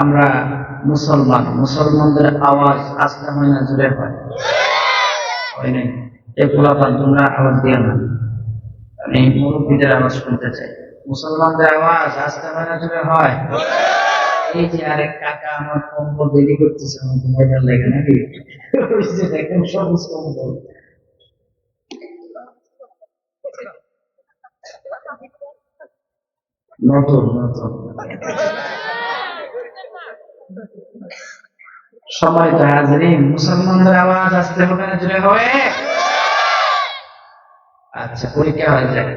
আমরা মুসলমান, মুসলমানদের আওয়াজ আস্তে হয় না, জোরে হয়? হয় নাই? তোমরা আওয়াজ দিও না আমি মুরব্বীদের আওয়াজ শুনতে চাই। মুসলমানদের আওয়াজ আস্তে হয় না, জোরে হয়? এই যে আরেক কাকা আমার কম্বল দেরি করতেছে আমার তো মজা লাগে নাকি? দেখেন, সবুজ কম্বল। তো হাজরিন মুসলমানদের আওয়াজ আসতে হবে হবে? আচ্ছা পরীক্ষা হয়ে যায়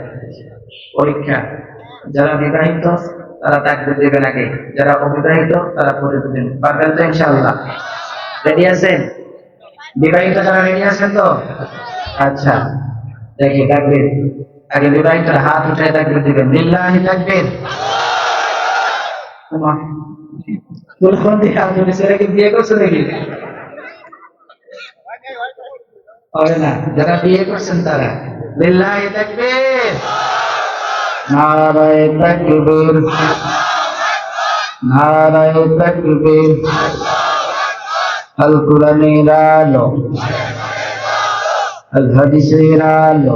পরীক্ষা। যারা বিবাহিত, তারা দেবেন আগে। যারা অবিবাহিত, তারা পরে দেবেন। পারবেন তো রেডি আছেন? বিবাহিত যারা রেডি আছেন তো? আচ্ছা দেখি, তাকবির। আগে বিবাহিত হাত উঠে তাকবির দিবেন লিল্লাহি তোমার ফুলফোন দিয়ে হাত ছেলেকে বিয়ে করছ দেখি হবে না, যারা বিয়ে করছেন তারা, লিল্লাহি তাকবীর। নারায়ে তাকবীর। নারায়ে তাকবীর। আল কোরআনের আলো। আল হাদিসের আলো।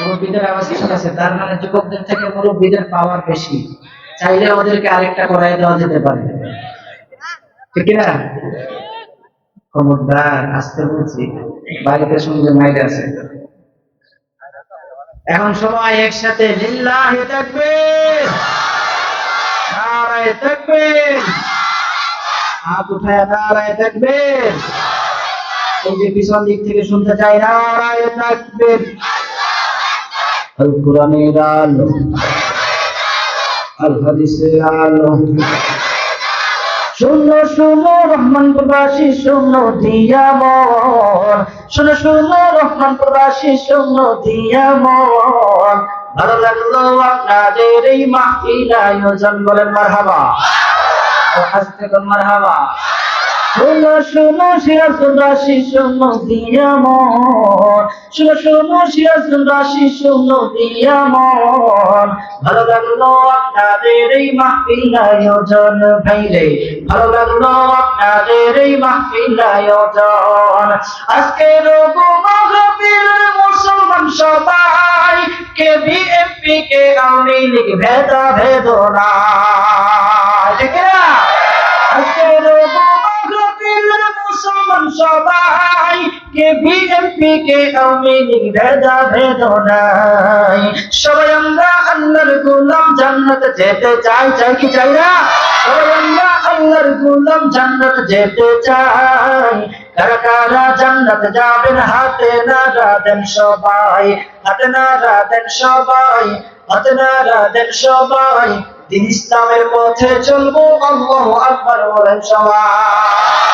মুরব্বীদের আওয়াজ ঠিক আছে তার মানে যুবকদের থেকে মুরব্বীদের পাওয়ার বেশি। চাইলে ওদেরকে আরেকটা করাই দেওয়া যেতে পারে। ঠিক কিনা? খবরদার, আসতে বলছি। বাড়িতে শুনলে মাইরে আছে। এখন সবাই একসাথে লিল্লাহি তাকবীর। নারায়ে তাকবীর। হাত উঠায় নারায়ে তাকবীর। এই যে পিছন দিক থেকে শুনতে চাই, নারায়ে তাকবীর। আল কোরআনের আলো। আল হাদিসের আলো। শোনো শোনো রহমান প্রবাসী শোনো দিয়া মন শোনো শোনো রহমান প্রবাসী শোনো দিয়া মন ভালো লাগল আপনাদের এই মাহফিল আয়োজন, বলেন মারহাবা। হাসতে কর মারহাবা। শোনো শোনো সিরাজুল রাশি শোনো দিয়া মন শোনো সিরাজুল রাশি শোনো দিয়া মন ভালো লাগল আপনাদের এই মাহফিল আয়োজন ভাইরে ভালো লাগল আপনাদের এই মাহফিল আয়োজন আজকের মাহফিল মুসলমান সবাই কে বিএনপি কে আওয়ামী লীগ ভেদা ঠিক না আজকের মাহফিল মুসলমান সবাই কে বিএনপি কে আওয়ামী লীগ ভেদা ভেদনাই সবাই আমরা আল্লাহর গোলাম, জান্নাত যেতে চাই চাই কি চাই না? সবাই আমরা আল্লাহর গোলাম, জান্নাত যেতে চাই। কারা কারা জান্নাত যাবেন, হাতে সবাই হাতে সবাই হাতে সবাই। দিন ইসলামের পথে চলবো আকবার বলেন সবাই।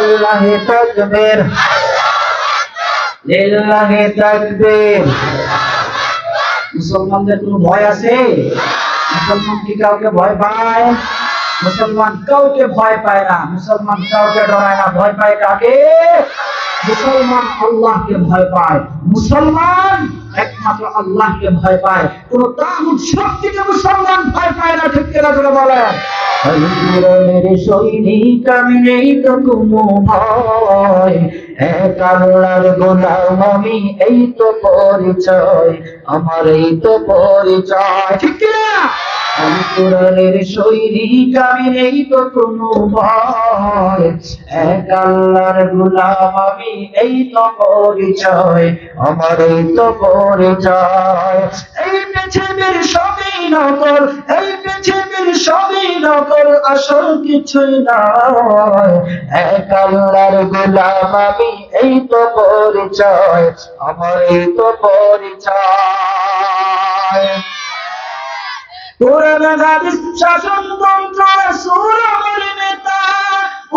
লিল্লাহি তাকবীর। লিল্লাহি তাকবীর। মুসলমানদের কোনো ভয় আছে? মুসলমান কি কাউকে ভয় পায়? মুসলমান কাউকে ভয় পায় না। মুসলমান কাউকে ডরায় না, ভয় পায় কাকে? মুসলমান আল্লাহকে ভয় পায়। মুসলমান একমাত্র আল্লাহকে ভয় পায় কোন তাগুত শক্তিকে মুসলমান ভয় পায় না ঠিক কেনা করে বলে সৈনিক আমি নেই তো ভয় এক আল্লাহর গোলাম আমি এই তো পরিচয় আমার এই তো পরিচয় ঠিক কিনা কোরআনের সৈনিক, আমি নেই তো কোনো এক আল্লাহর গোলাম, আমি এই তো পরিচয়, আমার এই তো পরিচয়। এই পৃথিবীর সবই নকল, এই পৃথিবীর সবই নকল, আসল কিছুই নয়। এক আল্লাহর গোলাম, আমি এই তো পরিচয়, আমার এই তো পরিচয়। কোরআন হাদিস শাসনতন্ত্র রাসূল আমার নেতা।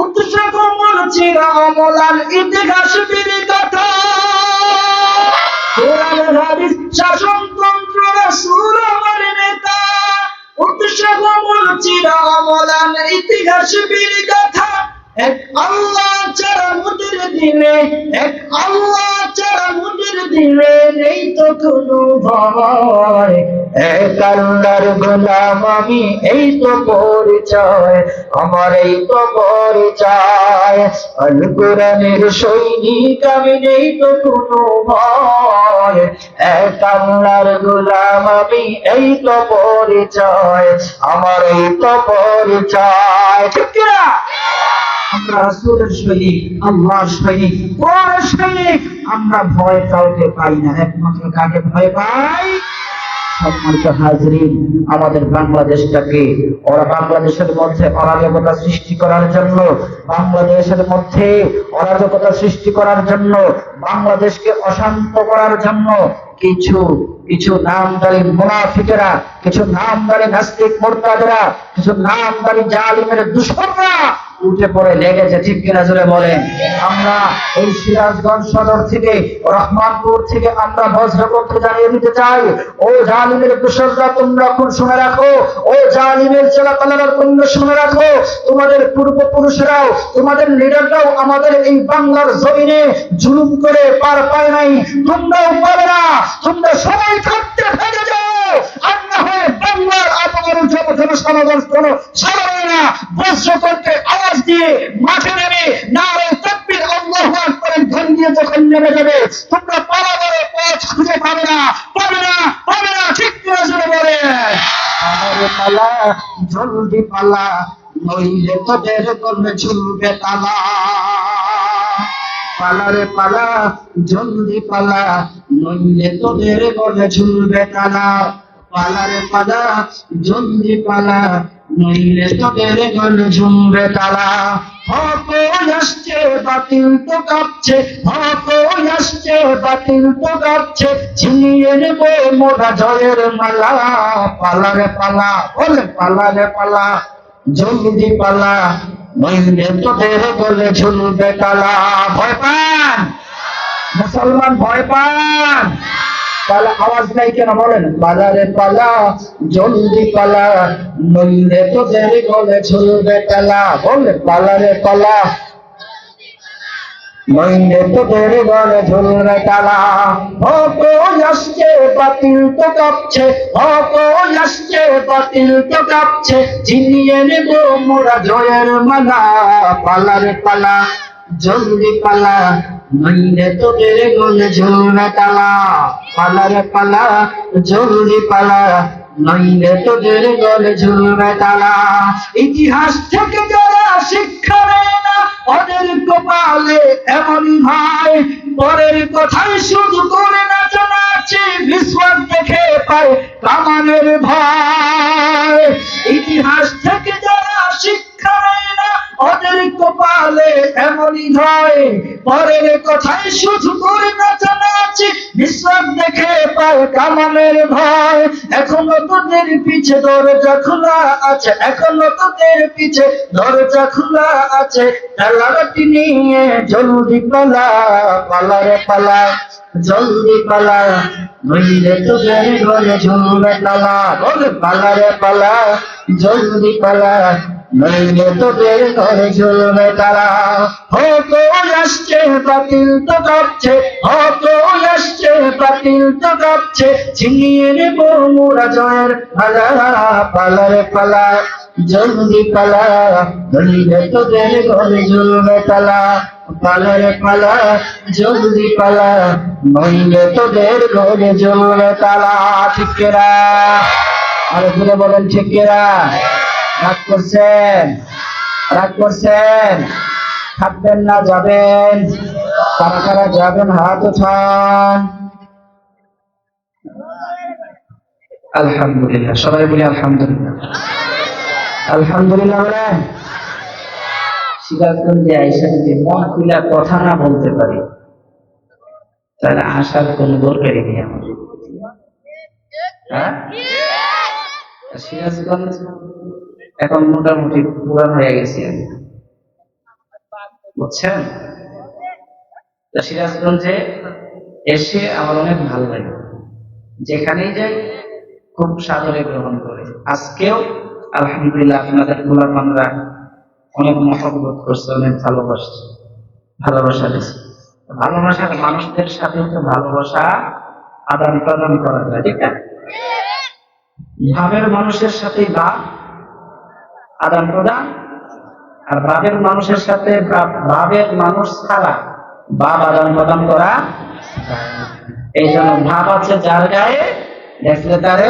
উৎস কমল চির অমলান ইতিহাস বীর কথা কোরআন হাদিস শাসনতন্ত্র রাসূল আমার নেতা। উৎস কমল চির অমলান ইতিহাস বীর কথা এক আল্লাহ ছাড়া মুদের দিলে এক আল্লাহ ছাড়া মুদের দিলে নেই তো কোনো ভয়। আল্লাহর গোলাম, আমি এই তো পরিচয়, আমার এই তো পরিচয়। আল কোরআনের সৈনিক, আমি নেই তো কোনো ভয়। গোলাম, আমি এই তো পরিচয়, আমার এই তো পরিচয়। ঠিক? আমরা রাসূলের সৈনিক, আল্লাহর সৈনিক কোরআনের সৈনিক? আমরা ভয় কাউকে পাই না, একমাত্র কাকে ভয় পাই? সম্মানিত হাজরিন, আমাদের বাংলাদেশটাকে, ওরা বাংলাদেশের মধ্যে অরাজকতা সৃষ্টি করার জন্য, বাংলাদেশের মধ্যে অরাজকতা সৃষ্টি করার জন্য বাংলাদেশকে অশান্ত করার জন্য কিছু কিছু নামদারি মুনাফিকেরা, কিছু নামদারি নাস্তিক মোরতাদেরা, কিছু নামদারি জালিমের দুশররা উঠে পড়ে লেগেছে, ঠিক কিনা জোরে বলেন? আমরা এই সিরাজগঞ্জ সদর থেকে, রহমানপুর থেকে আমরা বজ্রপত্র জানিয়ে দিতে চাই, ও জালিমের দুশররা তোমরা খুব শুনে রাখো, ও জালিমের চেলাপালারা তোমরা শুনে রাখো, তোমাদের পূর্বপুরুষরাও, তোমাদের লিডাররাও আমাদের এই বাংলার জমিনে জুলুম করে পার পায় নাই। তোমরাও পাবে না। তোমরা সবাই থাকতে ভেঙে যাও। আর না বাংলার সাধারণ না। বজ্র করতে আওয়াজ দিয়ে মাঠে নেমে ধ্বন দিয়ে যখন নেমে যাবে, তোমরা পথ খুঁজে পাবে না। পাবে না পাবে না। ঠিক করে পালা জলদি পালা নইলে তোদের করবে ঝুলবে তালা। পালারে পালা, জলদি পালা, নইলে তোদের গলে ঝুলবে তালা। পালারে পালা, জলদি পালা, নইলে তোদের গলে ঝুলবে তালা। হক আসছে, বাতিল তো কাঁপছে হক আসছে, বাতিল তো কাঁপছে, ছিনিয়ে নেব মোরা জয়ের মালা। পালারে পালা, বলে পালারে পালা, জলদি পালা তোদের গলে ঝুলবে তালা ভয় পান? মুসলমান ভয় পান? তাহলে আওয়াজ নাই কেন বলেন? পালারে পালা জলদি পালা নইলে তোদের গলে ঝুলবে তালা বলে পালারে পালা নইলে তোদের গলে ঝুলবে তালা। হক আসছে বাতিল তো কাঁপছে, হক আসছে বাতিল তো কাঁপছে। ছিনিয়ে নেব মোরা জয়ের মালা, পালারে পালা, জলদি পালা। নইলে তোদের গলে ঝুলবে তালা, পালারে পালা, জলদি পালা। নইলে তোদের গলে ঝুলবে তালা। ইতিহাস থেকে যারা শিক্ষা নেয় না, ওদের কপালে এমনই হয় পরের কথাই শুধু করে নাচানাচি, বিস্ফোরণ দেখে পায় কামানের ভয়। ইতিহাস থেকে যারা শিক্ষা নেয় না, ওদের কপালে এমনই হয় পরের কথাই শুধু করে নাচানাচি বিস্ফোরণ দেখে পায় কামানের ভয়। এখনও তোদের পিছে দরজা খোলা আছে। এখনও তোদের পিছে দরজা খোলা আছে। তালাটি নিয়ে জলদি পালা পালারে পালা, জলদি পালা। নইলে তোদের ঘরে ঝুলবে তালা। বলে পালারে পালা, জলদি পালা। নইলে তোদের ঘরে ঝুলবে তালা হক আসছে, বাতিল তো কাঁপছে। হক আসছে, বাতিল তো কাঁপছে। ছিনিয়ে নেব মোরা জয়ের পালা পালারে পালা জলদি পালা। নইলে তোদের ঘরে ঝুলবে তালা পালারে পালা জলদি পালা। নইলে তোদের ঘরে ঝুলবে তালা ঠিকেরা আরে ঘুরে বলেন ঠিকেরা রাগ করছেন? রাগ করছেন? থাকবেন না, যাবেন। কারা কারা যাবেন, হাত উঠান। আলহামদুলিল্লাহ, সবাই বলি আলহামদুলিল্লাহ। আলহামদুলিল্লাহ বলেন সিরাজগঞ্জে আইসা যদি মন খুলে কথা না বলতে পারি, তাহলে আসার কোন দরকারই নেই আমাদের। হ্যাঁ? সিরাজগঞ্জ এখন মোটামুটি পুরান হয়ে গেছি। আমি বুঝছেন সিরাজগঞ্জে এসে আমার অনেক ভালো লাগে। যেখানেই যাই, খুব সাদরে গ্রহণ করে। আজকেও আলহামদুলিল্লাহ আপনাদের গোলাপানরা অনেক মহব্বত করছে, অনেক ভালোবাসছে ভালোবাসা দিচ্ছে ভালোবাসার মানুষদের সাথে তো ভালোবাসা আদান প্রদান করা যায়, ঠিক না ভাবের মানুষের সাথে ভাব আদান প্রদান, আর বাপের মানুষের সাথে বাপের মানুষ ছাড়া বাপ আদান প্রদান করা এই জন্য ভাব আছে যার গায়ে, দেখলে তারে